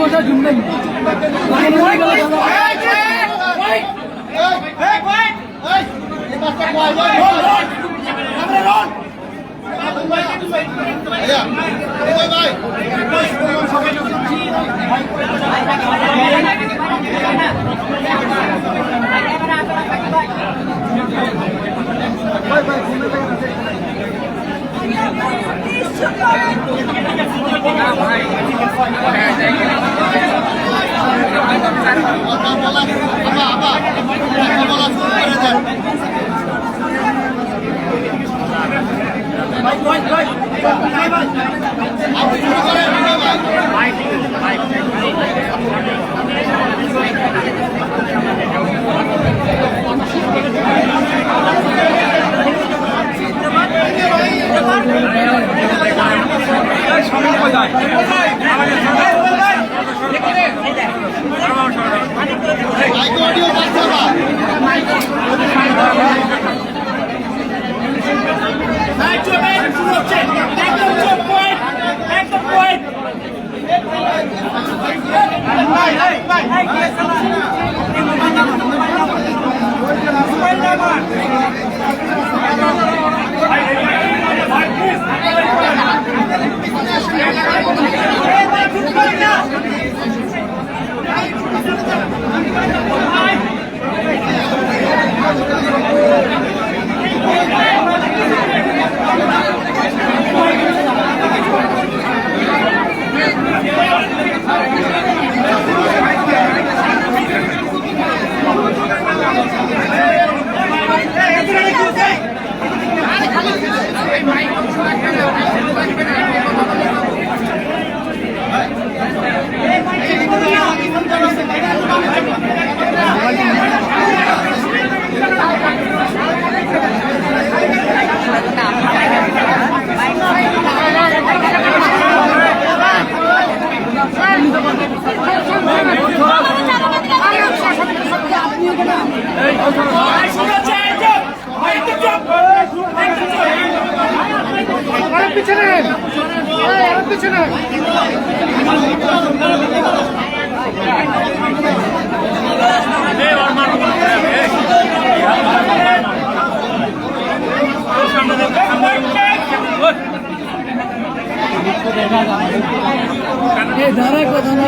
কথা শুনবেন Bye bye. Bye, bye, bye. পিছনে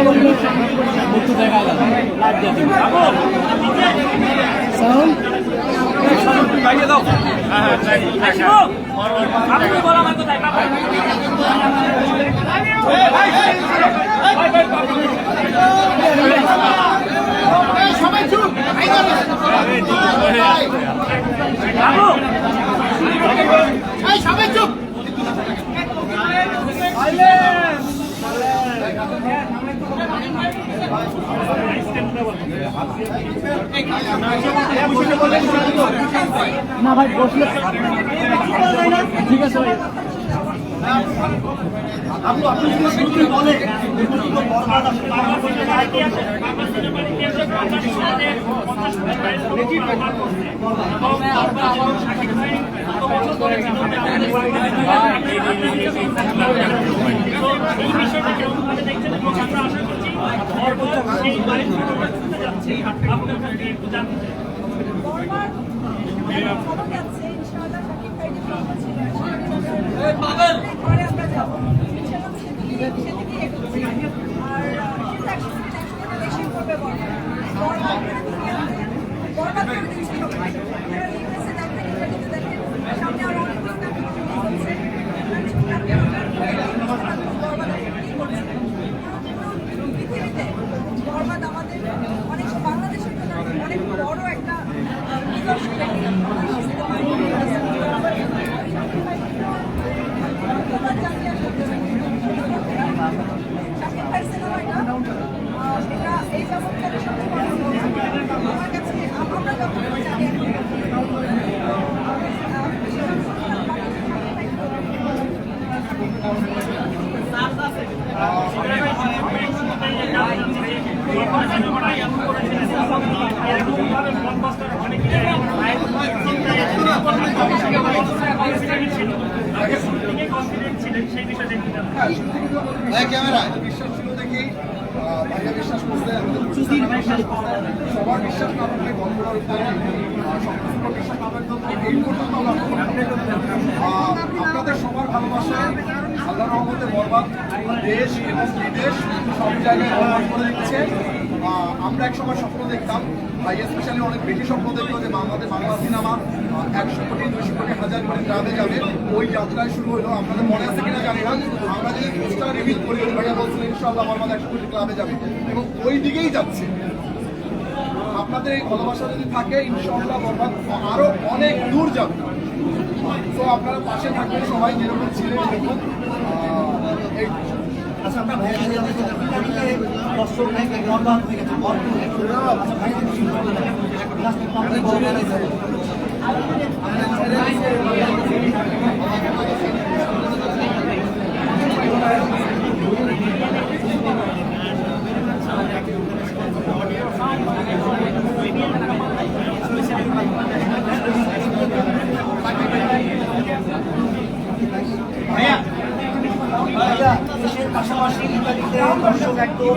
মৃত্যু দেখা গেল সাউন্ড না ভাই বসলে। ঠিক আছে ভাই। বর্মার খবর যাচ্ছে ইনশাআল্লাহ সাকিব ভাইকে কথা ছিল পরে আমরা যাব ইনশাআল্লাহ সেদিকে সেদিকে এগোচ্ছি আর একশো একশো বেশি করবে বর্মা বর্মা বর্মা করে দিচ্ছে সবাই আপনারা রিলসে দেখেন ইন্টারনেটে দেখেন সামনে আরও অনেকগুলো কাহিনী হচ্ছে বর্মা কি করছে পৃথিবীতে বর্মাদ আমাদের অনেক বাংলাদেশের জন্য অনেক বড় একটা আহ, নিদর্শন রেখে গেল। সিনেমাটাই এমন করেছিলেন এরকমভাবে ব্লকবাস্টার অনেকে কনফিডেন্ট ছিল আগে শুটিংয়ে কনফিডেন্ট ছিলেন সেই বিষয়ে দেখতে বিশ্বাস দেখি। সবার বিশ্বাস বিশ্বাস এই আপনাদের সবার ভালোবাসায় আল্লাহ রহমতে বরবাদ। দেশ এবং বিদেশ সব জায়গায় দিচ্ছে। আমরা এক সময় স্বপ্ন দেখতাম স্পেশালি অনেক বেশি স্বপ্ন দেখতো যে বাংলাদেশ বাংলা সিনেমা একশো কোটি দুশো কোটি, হাজার কোটি গ্রামে যাবে। ওই যাত্রায় শুরু হলো। আপনাদের মনে আছে কিনা জানি না। আমরা যদি পোস্টার রিভিল করি ভাইয়া বলছিলেন ইনশাআল্লাহ আমার একশো কোটি ক্লাবে যাবে। এবং ওই দিকেই যাচ্ছে। আপনাদের এই ভালোবাসা যদি থাকে, ইনশাআল্লাহ বরবাদ আরও অনেক দূর যাবে। তো আপনারা পাশে থাকবেন সবাই, যেরকম ছিলেন এরকম আচ্ছা আমরা ভাইয়া যদি আমাদের কবিতাটিকে দর্শক ভাই বরবাদ হয়ে গেছে বরবাদ হয়ে গেছে। আচ্ছা ভাই যদি শুরু করে। দেন লাস্টে পাবলিক বরবাদ হয়ে যাবে ভাইয়া দেশের পাশাপাশি ইত্যাদিতে দর্শক একদম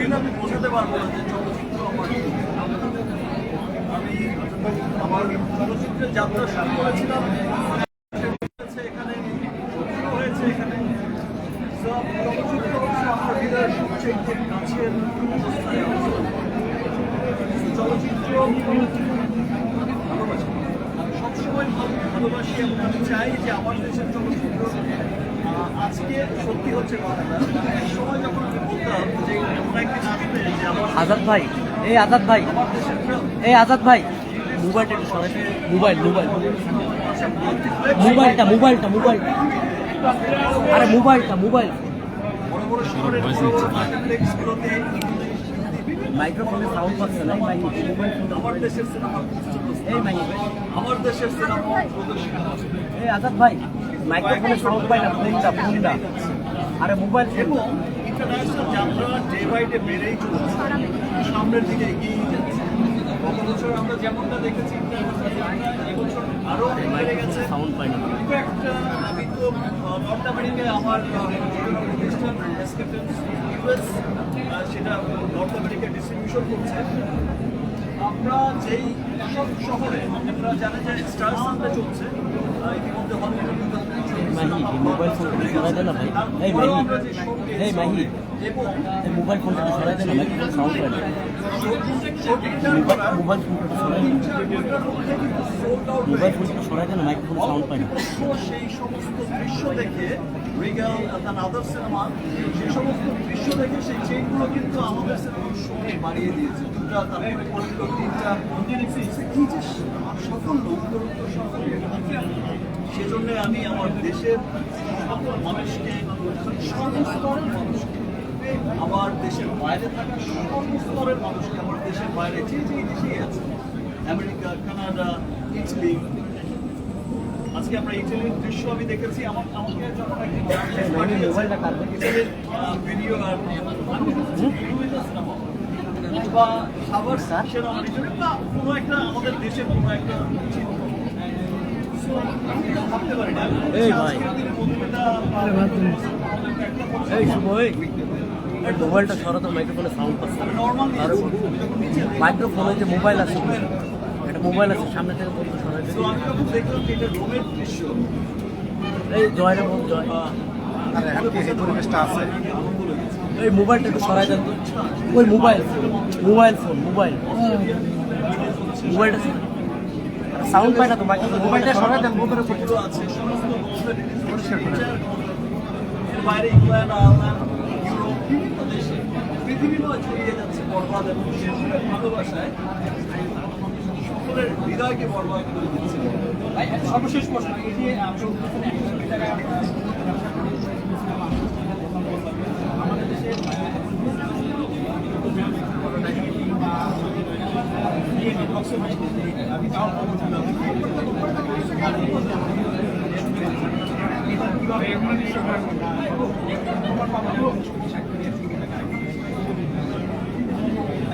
এই আমি বোঝাতে পারব না যে চলচ্চিত্র আমার। আমি আমার চলচ্চিত্রের যাত্রা শুরু করেছিলাম হয়েছে এখানে শুরু হয়েছে এখানে So, চলচ্চিত্র হচ্ছে আমার হৃদয়ের সবচেয়ে কাছের অবস্থায় আছে। চলচ্চিত্র ভালোবাসি আমি সবসময় ভালো- ভালোবাসি এবং আমি চাই যে আমার দেশের চলচ্চিত্র আহ, আজকে সত্যি হচ্ছে কথাটা। সময় যখন আমি বলতাম যে এমন একদিন আসবে যে আমার আজাদ ভাই এই আজাদ ভাই আমার দেশের এই আজাদ ভাই। মোবাইলটা একটু সরাই। Mobile mobile. মোবাইলটা মোবাইলটা মোবাইলটা আরে মোবাইলটা মোবাইল। বড় বড় শহরের মাইক্রোফোনে সাউন্ড পাচ্ছে না ভাই। আমার দেশের সিনেমা এই আমার দেশের সিনেমা প্রদর্শিত হচ্ছে এই আজাদ ভাই। মাইক্রোফোনে সাউন্ড পাই না ফোনটা ফোনটা আরে মোবাইল এবং ইন্টারন্যাশনাল যাত্রা ডে বাই ডে বেড়েই চলছে। সামনের দিকে এগিয়ে যাচ্ছে। গত বছর আমরা যেমনটা দেখেছি এবছর বেড়ে গেছে। সাউন্ড পাই না ইনফ্যাক্ট আমি তো নর্থ আমেরিকায় আমার প্রতিষ্ঠান ইউএস সেটা নর্থ আমেরিকায় ডিস্ট্রিবিউশন করছে। আমরা যেই সব শহরে আপনারা জানেন যে স্টার সানডে চলছে ইতিমধ্যে হলিউড মাহি মোবাইল ফোনটা সরাই দে না ভাই। এই মাহি এই মাহি, এই মোবাইল ফোনটা একটু সরাই দে না মাইক্রোফোনে সাউন্ড শুটিংটার মোবাইল ফোনটা সরাই মোবাইল ফোনটা সরাই দে না। মাইক্রোফোনে সাউন্ড পাই না সেই সমস্ত দৃশ্য দেখে রিগাল তার আদার সিনেমা সেই সমস্ত দৃশ্য দেখে সেই চেইনগুলো কিন্তু আমাদের সিনেমার সময় বাড়িয়ে দিয়েছে দুটা তারপরে করল তিনটা কি যে সাফল্য উত্তরোত্তর সাফল্য সেজন্য আমি আমার দেশের সকল মানুষকে সর্বস্তরের মানুষকে আমার দেশের বাইরে থাকা সর্বস্তরের মানুষকে আমার দেশের বাইরে যে যে দেশেই আছে আমেরিকা কানাডা ইটালি আজকে আমরা ইটালির দৃশ্য আমি দেখেছি আমার আমাকে যখন। ইটালির ভিডিও আর বা সাভার সিনেমা হিসেবে বা কোনো একটা আমাদের দেশের কোনো একটা চিত্র So, আমি এটা ভাবতে পারি না এই ভাই। এই এই। মোবাইলটা সরাতো মাইক্রোফোনে সাউন্ড পাচ্ছে আর মাইক্রোফোনে যে মোবাইল আছে একটা মোবাইল আছে সামনে থেকে তোর সরাই দে so আমি যখন দেখলাম যে এটা রোমের দৃশ্য এই জয় রে বল জয় পরিবেশটা আছে? এই মোবাইলটা একটু সরাই দেন তো। ওই মোবাইল মোবাইল ফোন মোবাইল মোবাইলটা সাউন্ড পায় না তো মোবাইলটা সরাই দেন মোবাইলের ফটো আছে সমস্ত বাইরে ইংল্যান্ড আয়ারল্যান্ড ইউরোপ দেশে পৃথিবীর ছড়িয়ে যাচ্ছে বরবাদ এবং ভালোবাসায় সকলের হৃদয়কে বরবাদ করে দিচ্ছে সর্বশেষ প্রশ্ন এই যে বলছেন একশো কোটি টাকা আমাদের দেশে আমি তাও বলছিলাম কীভাবে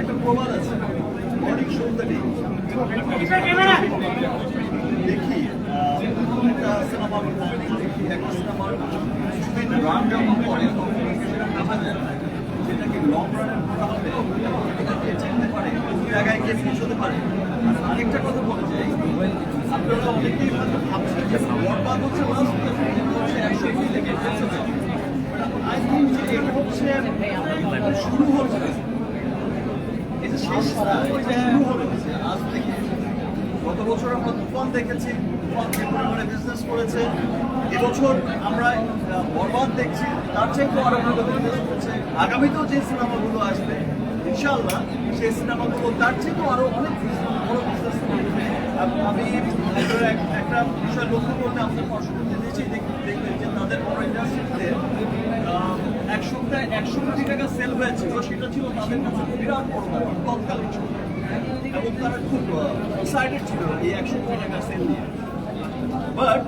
একটা প্রবাদ আছে মর্নিং শুনতে নেই দেখি আহ, একটা সিনেমা দেখি একটা সিনেমার কিছুদিন রান যখন করে তখন সেটা বোঝা যায় যেটাকে লং রানের করা হবে এটাকে চিনতে পারে জায়গায় কথা বলা আপনারা অনেকেই হয়তো ভাবছেন যে হচ্ছে last হচ্ছে একশো কোটি থেকে আই যে শেষ শুরু আজ থেকে গত বছর আমরা তুফান দেখেছি, তুফান যে পরিমাণে বিজনেস করেছে। এবছর আমরা বরবাদ দেখছি, তার চাইতেও আরও ভালো বিজনেস করছে আগামীতেও যে সিনেমাগুলো আসবে ইনশাল্লাহ সেই সিনেমাগুলো তার চাইতেও আরও অনেক বড় বিজনেস আম- একটা বিষয় লক্ষ্য করলে আমাদের পরশুতে দিয়েছি দেখবেন যে তাদের বড় ইন্ডাস্ট্রিতে এক সপ্তাহে একশো কোটি টাকা সেল হয়েছিল সেটা ছিল তাদের কাছে বিরাট বড় ব্যাপার, তৎকালীন সময়ে। এবং তারা খুব এক্সাইটেড ছিল এই একশো কোটি টাকা সেল নিয়ে। বাট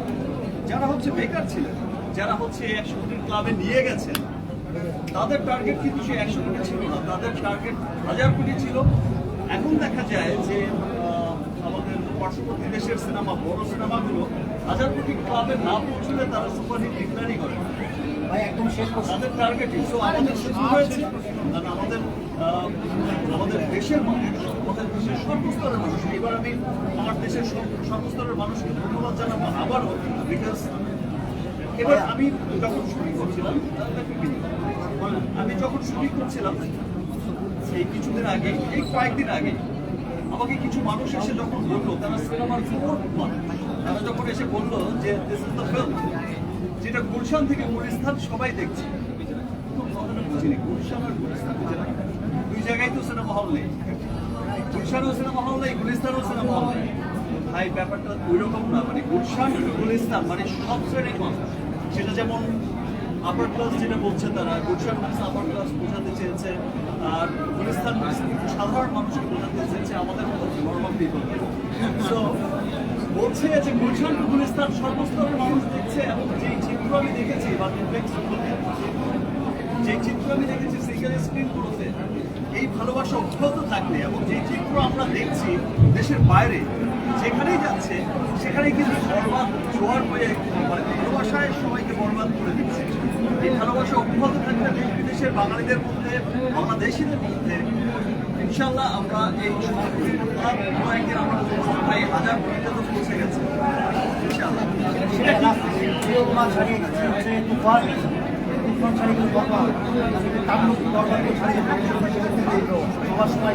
যারা হচ্ছে বেকার ছিলেন যারা হচ্ছে একশো কোটির ক্লাবে নিয়ে গেছেন তাদের টার্গেট কিন্তু সে একশো কোটি ছিল না। তাদের টার্গেট হাজার কোটি ছিল। এখন দেখা যায় যে আমাদের পার্শ্ববর্তী দেশের সিনেমা বড় সিনেমাগুলো হাজার কোটি ক্লাবে না পৌঁছলে তারা সুপারহিট ডিক্লারই করে। তাদের টার্গেটিং সো আমাদের সুযোগ হয়েছে। কারণ আমাদের আমাদের দেশের মানুষ আমাদের দেশের সর্বস্তরের মানুষ এবার আমি আমার দেশের সর্বস্তরের মানুষকে ধন্যবাদ জানাব আবারও। এবার আমি যখন শুটিং করছিলাম, আমি যখন শুটিং করছিলাম, সেই কিছুদিন আগে, এই কয়েকদিন আগে, আমাকে কিছু মানুষ এসে যখন বলল, তারা সিনেমার মানুষ তারা যখন এসে বলল যে দিস ইজ দ্য ফিল্ম যেটা গুলশান থেকে গুলিস্তান সবাই দেখছে। বুঝিনি গুলশান আর গুলিস্তান বুঝে না দুই জায়গায় তো সিনেমা হল নেই। গুলশানও সিনেমা হল নেই, গুলিস্তানও সিনেমা হল নেই। ভাই, ব্যাপারটা ওই রকম না মানে গুলশান, গুলিস্তান মানে সব শ্রেণির মানুষ। সেটা যেমন আপার ক্লাস যেটা বলছে তারা, গুলশান মানুষ আপার ক্লাস বোঝাতে চেয়েছে, আর গুলিস্তান মানুষ সাধারণ মানুষকে বোঝাতে চেয়েছে, আমাদের মতো নর্মাল পিপল সো বলছে যে গুলশান গুলিস্তান সর্বস্তরের মানুষ দেখছে, এবং যে চিত্র আমি দেখেছি, বা যে চিত্র আমি দেখেছি সিঙ্গেল স্ক্রিনগুলোতে এই ভালোবাসা অব্যাহত থাকলে, এবং যে চিত্র আমরা দেখছি দেশের বাইরে যেখানেই যাচ্ছে, সেখানেই কিন্তু বরবাদ, জোয়ার হয়ে মানে ভালোবাসায় সবাইকে বরবাদ করে দিচ্ছে। এই ভালোবাসা অব্যাহত থাকলে দেশ বিদেশের বাঙালিদের মধ্যে, বাংলাদেশিদের মধ্যে ইনশাল্লাহ আমরা এই একদিন আমরা পৌঁছতে পারি হাজার কোটিতে তো পৌঁছে গেছে। ইনশাল্লাহ সবার সময়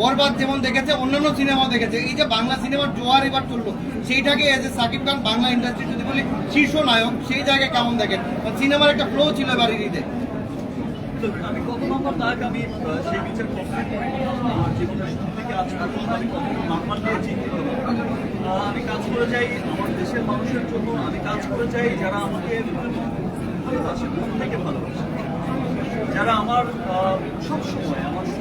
বরবাদ যেমন দেখেছে, অন্যান্য সিনেমা দেখেছে। এই যে বাংলা সিনেমার জোয়ার এবার চলল সেইটাকে as a Shakib Khan Bangla industry যদি বলি, শীর্ষ নায়ক, সেই জায়গায় কেমন দেখেন? সিনেমার একটা ফ্লো ছিল এবার ঈদে। আমি আমি সেই কাজ করে যাই আমার দেশের মানুষের জন্য, আমি কাজ করে যাই যারা আমাকে ভালোবাসে, মন থেকে ভালোবাসে। যারা আমার সবসময় আমার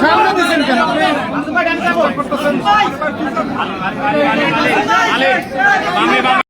সামনে দিচ্ছেন কেন বামে বামে